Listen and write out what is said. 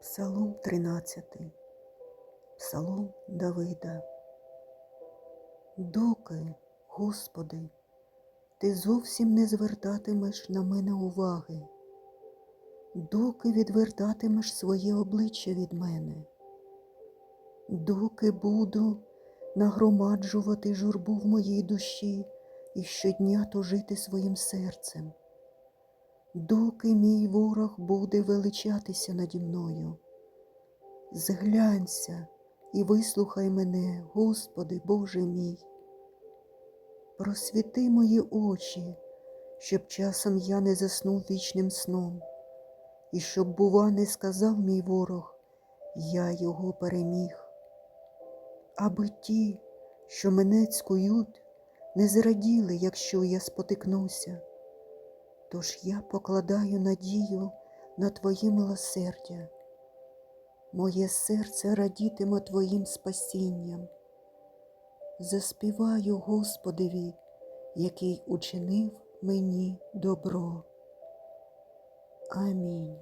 Псалом 13. Псалом Давида. Доки, Господи, ти зовсім не звертатимеш на мене уваги, доки відвертатимеш своє обличчя від мене, доки буду нагромаджувати журбу в моїй душі і щодня тужити своїм серцем, доки мій ворог буде величатися наді мною. Зглянься і вислухай мене, Господи Боже мій. Просвіти мої очі, щоб часом я не заснув вічним сном, і щоб, бува, не сказав мій ворог, я його переміг. Аби ті, що мене цькують, не зраділи, якщо я спотикнуся. Тож я покладаю надію на Твоє милосердя. Моє серце радітиме Твоїм спасінням. Заспіваю Господеві, який учинив мені добро. Амінь.